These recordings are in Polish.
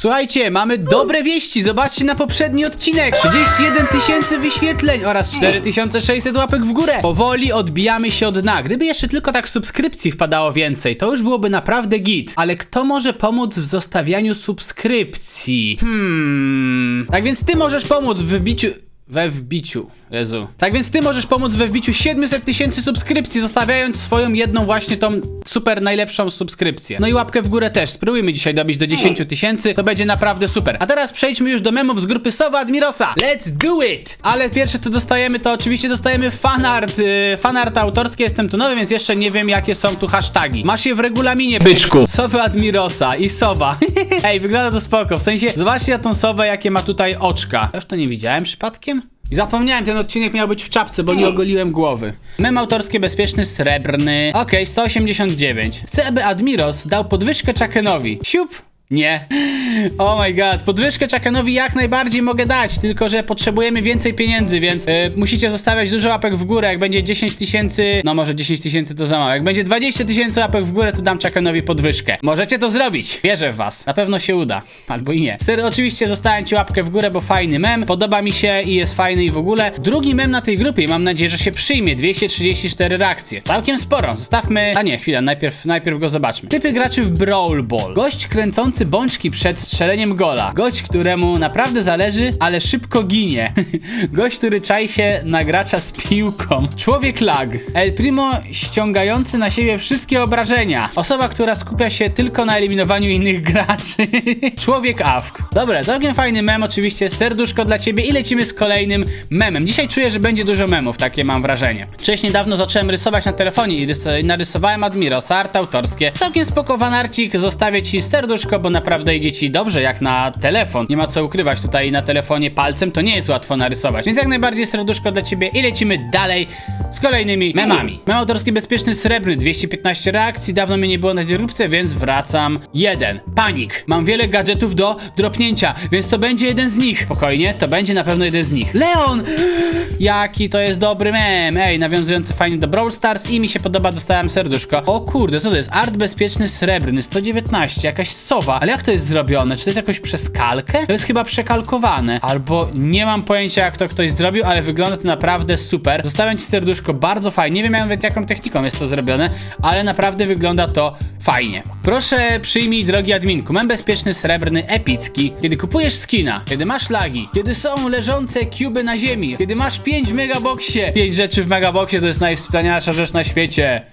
Słuchajcie, mamy dobre wieści. Zobaczcie na poprzedni odcinek. 31 tysięcy wyświetleń oraz 4600 łapek w górę. Powoli odbijamy się od dna. Gdyby jeszcze tylko tak subskrypcji wpadało więcej, to już byłoby naprawdę git. Ale kto może pomóc w zostawianiu subskrypcji? Hmm. Tak więc ty możesz pomóc w wbiciu... We wbiciu. Jezu. Tak więc ty możesz pomóc we wbiciu 700 tysięcy subskrypcji, zostawiając swoją jedną właśnie tą super najlepszą subskrypcję. No i łapkę w górę też. Spróbujmy dzisiaj dobić do 10 tysięcy, to będzie naprawdę super. A teraz przejdźmy już do memów z grupy Sowa Admirosa. Let's do it! Ale pierwsze co dostajemy, to oczywiście dostajemy fanart. Yy, fanart autorskie, jestem tu nowy, więc jeszcze nie wiem jakie są tu hasztagi. Masz je w regulaminie, byczku. Sowa Admirosa i Sowa. Ej, wygląda to spoko. W sensie, zobaczcie na tą Sowę, jakie ma tutaj oczka. Ja już to nie widziałem przypadkiem? I zapomniałem, ten odcinek miał być w czapce, bo nie ogoliłem głowy. Mem autorskie bezpieczny, srebrny. Okej, 189. Chcę, aby Admiros dał podwyżkę Chakenowi. Siup. Nie. Oh my god. Podwyżkę Chakenowi jak najbardziej mogę dać, tylko że potrzebujemy więcej pieniędzy, więc yy, musicie zostawiać dużo łapek w górę. Jak będzie 10 tysięcy, no może 10 tysięcy to za mało. Jak będzie 20 tysięcy łapek w górę, to dam Chakenowi podwyżkę. Możecie to zrobić. Wierzę w was. Na pewno się uda. Albo i nie. Sery, oczywiście zostawiam ci łapkę w górę, bo fajny mem. Podoba mi się i jest fajny i w ogóle. Drugi mem na tej grupie mam nadzieję, że się przyjmie. 234 reakcje. Całkiem sporo. Zostawmy... A nie, chwila. Najpierw, najpierw go zobaczmy. Typy graczy w Brawl Ball. Gość kręcący bączki przed strzeleniem gola. Gość, któremu naprawdę zależy, ale szybko ginie. Gość, który czai się na gracza z piłką. Człowiek lag. El Primo ściągający na siebie wszystkie obrażenia. Osoba, która skupia się tylko na eliminowaniu innych graczy. Człowiek awk. Dobra, całkiem fajny mem, oczywiście serduszko dla ciebie i lecimy z kolejnym memem. Dzisiaj czuję, że będzie dużo memów, takie mam wrażenie. Cześć, niedawno zacząłem rysować na telefonie i rys- narysowałem Admirosa, art autorskie. Całkiem spoko fanarcik, zostawię ci serduszko, bo naprawdę idzie ci dobrze jak na telefon. Nie ma co ukrywać tutaj na telefonie palcem, to nie jest łatwo narysować. Więc jak najbardziej serduszko dla ciebie i lecimy dalej z kolejnymi memami. Mem autorski bezpieczny srebrny, 215 reakcji, dawno mnie nie było na grupce, więc wracam. Jeden. Panik. Mam wiele gadżetów do dropnięcia, więc to będzie jeden z nich. Spokojnie, to będzie na pewno jeden z nich. Leon! Jaki to jest dobry mem. Ej, nawiązujący fajnie do Brawl Stars i mi się podoba, dostałem serduszko. O kurde, co to jest? Art bezpieczny srebrny, 119, jakaś sowa. Ale jak to jest zrobione? Czy to jest jakoś przez kalkę? To jest chyba przekalkowane. Albo nie mam pojęcia jak to ktoś zrobił, ale wygląda to naprawdę super. Zostawiam ci serduszko bardzo fajnie. Nie wiem nawet jaką techniką jest to zrobione, ale naprawdę wygląda to fajnie. Proszę przyjmij, drogi adminku, mem bezpieczny srebrny epicki. Kiedy kupujesz skina, kiedy masz lagi, kiedy są leżące kuby na ziemi, kiedy masz 5 w megaboxie. 5 rzeczy w megaboxie to jest najwspanialsza rzecz na świecie.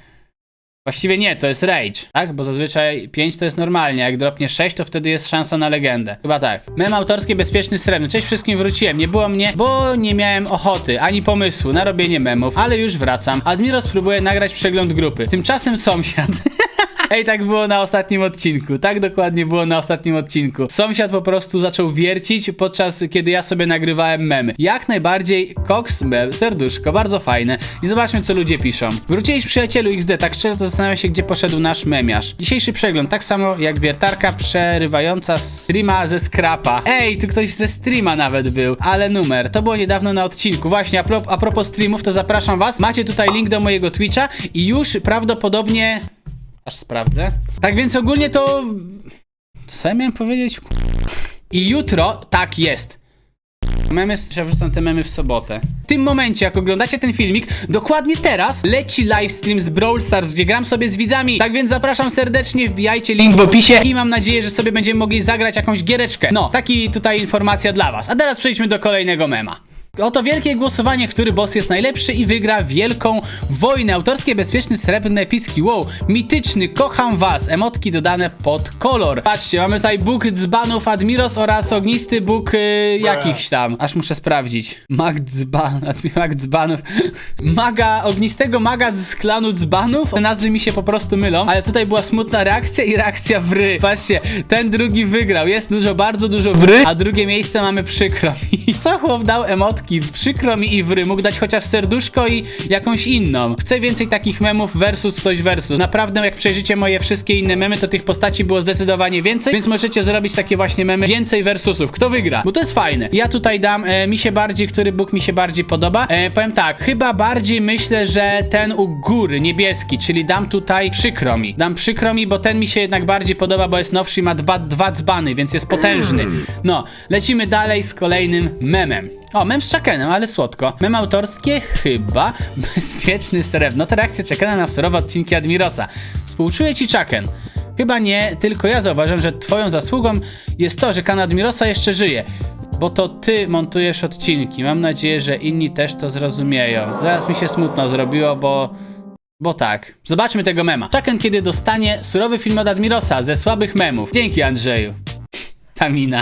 Właściwie nie, to jest rage, tak? Bo zazwyczaj 5 to jest normalnie, jak dropnie 6, to wtedy jest szansa na legendę. Chyba tak. Mem autorskie bezpieczny srebrny. Cześć wszystkim, wróciłem. Nie było mnie, bo nie miałem ochoty, ani pomysłu na robienie memów, ale już wracam. Admiro spróbuje nagrać przegląd grupy. Tymczasem sąsiad. Ej, tak było na ostatnim odcinku. Tak dokładnie było na ostatnim odcinku. Sąsiad po prostu zaczął wiercić podczas kiedy ja sobie nagrywałem memy. Jak najbardziej Cox mem, serduszko, bardzo fajne. I zobaczmy co ludzie piszą. Wróciłeś przyjacielu XD, tak szczerze to zastanawiam się gdzie poszedł nasz memiarz. Dzisiejszy przegląd, tak samo jak wiertarka przerywająca streama ze skrapa. Ej, tu ktoś ze streama nawet był. Ale numer, to było niedawno na odcinku. Właśnie, a, pro, a propos streamów, to zapraszam was. Macie tutaj link do mojego Twitcha i już prawdopodobnie Aż sprawdzę. Tak więc ogólnie to. Co ja miałem powiedzieć? I jutro tak jest. Memy, że wrzucam te memy w sobotę. W tym momencie, jak oglądacie ten filmik, dokładnie teraz leci livestream z Brawl Stars, gdzie gram sobie z widzami. Tak więc zapraszam serdecznie, wbijajcie link w opisie i mam nadzieję, że sobie będziemy mogli zagrać jakąś giereczkę. No, taki tutaj informacja dla was. A teraz przejdźmy do kolejnego mema. Oto wielkie głosowanie, który boss jest najlepszy i wygra wielką wojnę. Autorskie, bezpieczny, srebrny, epicki. Wow, mityczny, kocham was. Emotki dodane pod kolor. Patrzcie, mamy tutaj Bóg dzbanów Admiros oraz ognisty Bóg y, jakichś tam. Aż muszę sprawdzić. Mag dzban, mag dzbanów. Maga, ognistego maga z klanu dzbanów. Te nazwy mi się po prostu mylą, ale tutaj była smutna reakcja i reakcja wry. Patrzcie, ten drugi wygrał. Jest dużo, bardzo dużo wry, a drugie miejsce mamy przykro. Co chłop dał emotki? Przykro mi i wry, mógł dać chociaż serduszko i jakąś inną. Chcę więcej takich memów versus ktoś versus. Naprawdę, jak przejrzycie moje wszystkie inne memy, to tych postaci było zdecydowanie więcej, więc możecie zrobić takie właśnie memy więcej versusów. Kto wygra? Bo to jest fajne. Ja tutaj dam e, mi się bardziej, który Bóg mi się bardziej podoba. E, powiem tak, chyba bardziej myślę, że ten u góry, niebieski, czyli dam tutaj przykro mi. Dam przykro mi, bo ten mi się jednak bardziej podoba, bo jest nowszy i ma dwa, dwa dzbany, więc jest potężny. No, lecimy dalej z kolejnym memem. O, mem z Chuckenem, ale słodko. Mem autorskie chyba bezpieczny srebrno. To reakcja Chuckena na surowe odcinki Admirosa. Współczuję ci Chucken. Chyba nie, tylko ja zauważam, że twoją zasługą jest to, że kanał Admirosa jeszcze żyje. Bo to ty montujesz odcinki. Mam nadzieję, że inni też to zrozumieją. Zaraz mi się smutno zrobiło, bo... Bo tak. Zobaczmy tego mema. Chucken kiedy dostanie surowy film od Admirosa ze słabych memów. Dzięki Andrzeju.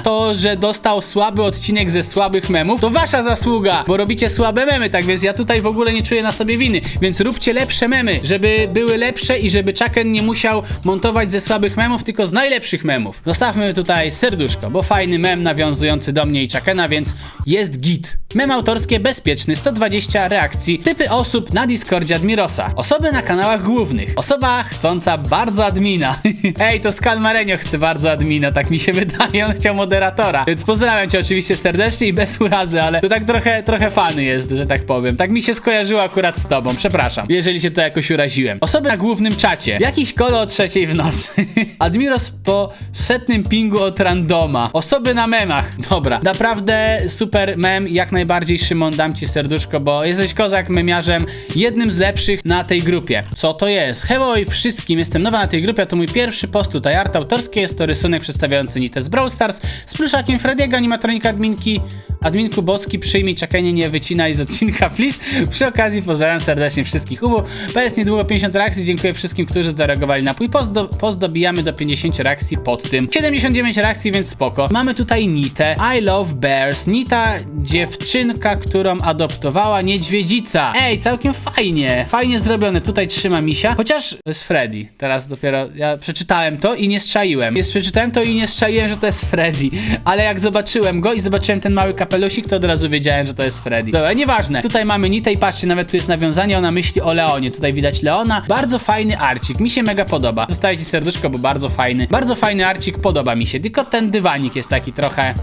To, że dostał słaby odcinek ze słabych memów, to wasza zasługa, bo robicie słabe memy, tak więc ja tutaj w ogóle nie czuję na sobie winy. Więc róbcie lepsze memy, żeby były lepsze i żeby Chucken nie musiał montować ze słabych memów, tylko z najlepszych memów. Zostawmy tutaj serduszko, bo fajny mem nawiązujący do mnie i Chuckena, więc jest git. Mem autorskie bezpieczny, 120 reakcji, typy osób na Discordzie Admirosa, osoby na kanałach głównych, osoba chcąca bardzo admina. Ej, to Skalmarenio chce bardzo admina, tak mi się wydaje, on chciał moderatora. Więc pozdrawiam cię oczywiście serdecznie i bez urazy, ale to tak trochę, trochę fany jest, że tak powiem. Tak mi się skojarzyło akurat z tobą, przepraszam, jeżeli cię to jakoś uraziłem. Osoby na głównym czacie, jakiś kolo o trzeciej w nocy. Admiros po setnym pingu od randoma. Osoby na memach, dobra. Naprawdę super mem, jak najbardziej Szymon, dam ci serduszko, bo jesteś kozak memiarzem, jednym z lepszych na tej grupie. Co to jest? Hello i wszystkim, jestem nowa na tej grupie, a to mój pierwszy post tutaj art autorskie, jest to rysunek przedstawiający Nitę z Brawl Stars z pluszakiem Frediego, animatronika adminki, adminku Boski, przyjmij czekanie, nie wycinaj z odcinka, please. Przy okazji pozdrawiam serdecznie wszystkich ubu. PS niedługo 50 reakcji, dziękuję wszystkim, którzy zareagowali na mój post, do, do 50 reakcji pod tym. 79 reakcji, więc spoko. Mamy tutaj Nitę, I love bears, Nita dziewczynka, którą adoptowała niedźwiedzica. Ej, całkiem fajnie, fajnie zrobione, tutaj trzyma misia, chociaż to jest Freddy, teraz dopiero, ja przeczytałem to i nie strzaiłem. Jest, przeczytałem to i nie strzaiłem, że to jest Freddy, ale jak zobaczyłem go i zobaczyłem ten mały kapelusik, to od razu wiedziałem, że to jest Freddy. Dobra, nieważne. Tutaj mamy Nitę i patrzcie, nawet tu jest nawiązanie, ona myśli o Leonie. Tutaj widać Leona. Bardzo fajny arcik, mi się mega podoba. Zostawicie serduszko, bo bardzo fajny. Bardzo fajny arcik, podoba mi się. Tylko ten dywanik jest taki trochę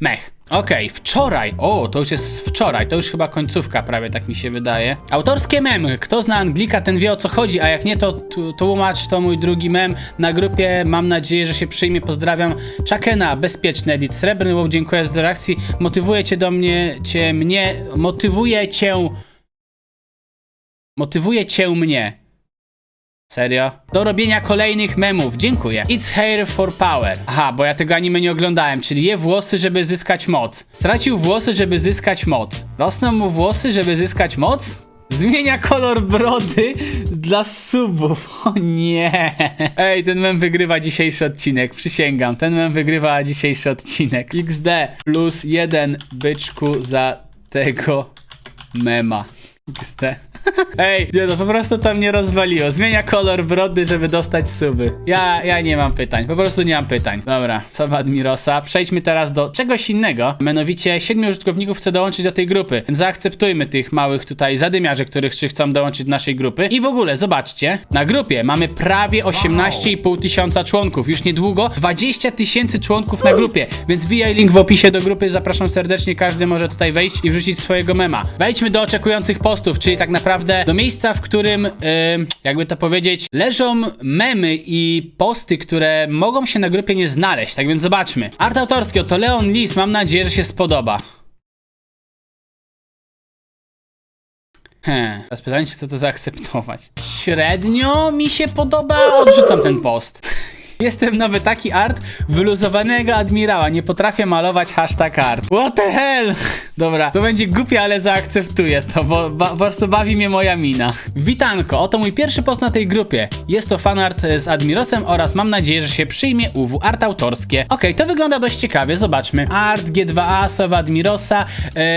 mech. Okej, wczoraj. O, to już jest wczoraj, to już chyba końcówka prawie, tak mi się wydaje. Autorskie memy. Kto zna Anglika, ten wie o co chodzi, a jak nie, to tłumacz to mój drugi mem na grupie. Mam nadzieję, że się przyjmie. Pozdrawiam. Chakena, bezpieczny edit. Srebrny Wow, dziękuję za reakcji. Motywuje cię do mnie, cię mnie, motywuje cię. Motywuje cię mnie. Serio? Do robienia kolejnych memów, dziękuję. It's hair for power. Aha, bo ja tego anime nie oglądałem, czyli je włosy, żeby zyskać moc. Stracił włosy, żeby zyskać moc. Rosną mu włosy, żeby zyskać moc? Zmienia kolor brody dla subów. O nie. Ej, ten mem wygrywa dzisiejszy odcinek, przysięgam. Ten mem wygrywa dzisiejszy odcinek. XD plus jeden byczku za tego mema. XD. Ej, nie no, po prostu to mnie rozwaliło. Zmienia kolor brody, żeby dostać suby. Ja, ja nie mam pytań, po prostu nie mam pytań. Dobra, co Admirosa. Przejdźmy teraz do czegoś innego. Mianowicie, siedmiu użytkowników chce dołączyć do tej grupy. Zaakceptujmy tych małych tutaj zadymiarzy, których czy chcą dołączyć do naszej grupy. I w ogóle, zobaczcie, na grupie mamy prawie 18,5 tysiąca członków. Już niedługo 20 tysięcy członków na grupie. Więc wbijaj link w opisie do grupy, zapraszam serdecznie. Każdy może tutaj wejść i wrzucić swojego mema. Wejdźmy do oczekujących postów, czyli tak naprawdę do miejsca, w którym, ym, jakby to powiedzieć, leżą memy i posty, które mogą się na grupie nie znaleźć. Tak więc zobaczmy. Art autorski, oto Leon Lis, mam nadzieję, że się spodoba. He, teraz pytanie, czy chcę to zaakceptować. Średnio mi się podoba, odrzucam ten post. Jestem nowy taki art wyluzowanego admirała. Nie potrafię malować hashtag art. What the hell? Dobra, to będzie głupie, ale zaakceptuję to, bo ba po prostu bawi mnie moja mina. Witanko, oto mój pierwszy post na tej grupie. Jest to fanart z Admirosem oraz mam nadzieję, że się przyjmie UW art autorskie. Okej, to wygląda dość ciekawie, zobaczmy. Art G2A, Sowa Admirosa.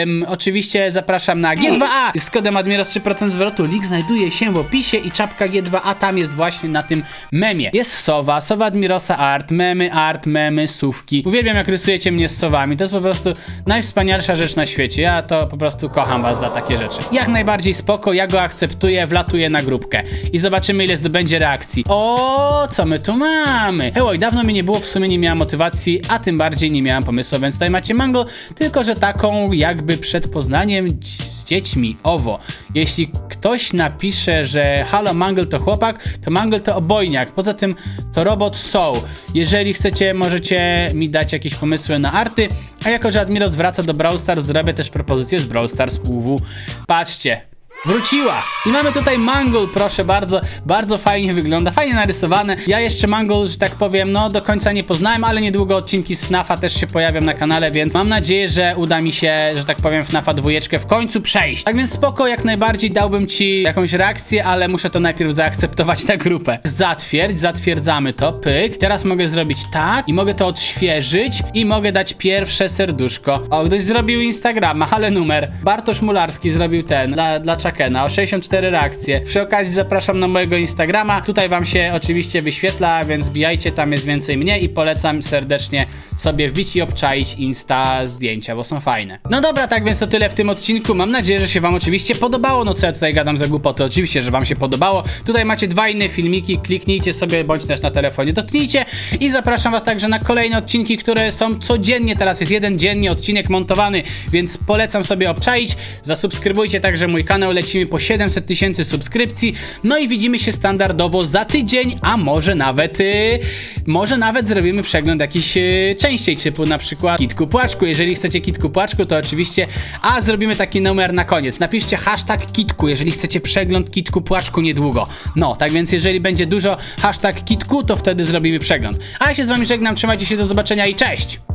Ym, oczywiście zapraszam na G2A z kodem Admiros 3% zwrotu. Link znajduje się w opisie i czapka G2A tam jest właśnie na tym memie. Jest Sowa, Sowa Admirosa art, memy art, memy, sówki. Uwielbiam jak rysujecie mnie z sowami, to jest po prostu najwspanialsza rzecz na świecie. Ja to po prostu kocham was za takie rzeczy. Jak najbardziej spoko, ja go akceptuję, wlatuję na grupkę i zobaczymy ile zdobędzie reakcji. O, co my tu mamy? Hej, dawno mi nie było, w sumie nie miałem motywacji, a tym bardziej nie miałem pomysłu, więc tutaj macie mango, tylko że taką jakby przed poznaniem z dziećmi. Owo, jeśli ktoś napisze, że halo Mangle to chłopak, to Mangle to obojniak. Poza tym to robot Soul. Jeżeli chcecie, możecie mi dać jakieś pomysły na arty, a jako, że Admiros wraca do Brawl Stars, zrobię też propozycję z Brawl Stars UW. Patrzcie, Wróciła! I mamy tutaj Mangle, proszę bardzo. Bardzo fajnie wygląda, fajnie narysowane. Ja jeszcze Mangle, że tak powiem, no do końca nie poznałem, ale niedługo odcinki z FNAFa też się pojawią na kanale, więc mam nadzieję, że uda mi się, że tak powiem, FNAFa dwójeczkę w końcu przejść. Tak więc spoko, jak najbardziej dałbym ci jakąś reakcję, ale muszę to najpierw zaakceptować na grupę. Zatwierdź, zatwierdzamy to, pyk. Teraz mogę zrobić tak i mogę to odświeżyć i mogę dać pierwsze serduszko. O, ktoś zrobił Instagrama, ale numer. Bartosz Mularski zrobił ten, dla, dla Chakena, o 64 reakcje. Przy okazji zapraszam na mojego Instagrama. Tutaj wam się oczywiście wyświetla, więc bijajcie, tam jest więcej mnie i polecam serdecznie sobie wbić i obczaić Insta zdjęcia, bo są fajne. No dobra, tak więc to tyle w tym odcinku. Mam nadzieję, że się wam oczywiście podobało. No co ja tutaj gadam za głupoty? Oczywiście, że wam się podobało. Tutaj macie dwa inne filmiki, kliknijcie sobie, bądź też na telefonie dotknijcie i zapraszam was także na kolejne odcinki, które są codziennie. Teraz jest jeden dziennie odcinek montowany, więc polecam sobie obczaić. Zasubskrybujcie także mój kanał, lecimy po 700 tysięcy subskrypcji. No i widzimy się standardowo za tydzień, a może nawet, yy, może nawet zrobimy przegląd jakiś yy, częściej, typu na przykład Kitku Płaczku. Jeżeli chcecie Kitku Płaczku, to oczywiście, a zrobimy taki numer na koniec. Napiszcie hashtag Kitku, jeżeli chcecie przegląd Kitku Płaczku niedługo. No, tak więc jeżeli będzie dużo hashtag Kitku, to wtedy zrobimy przegląd. A ja się z wami żegnam, trzymajcie się, do zobaczenia i cześć!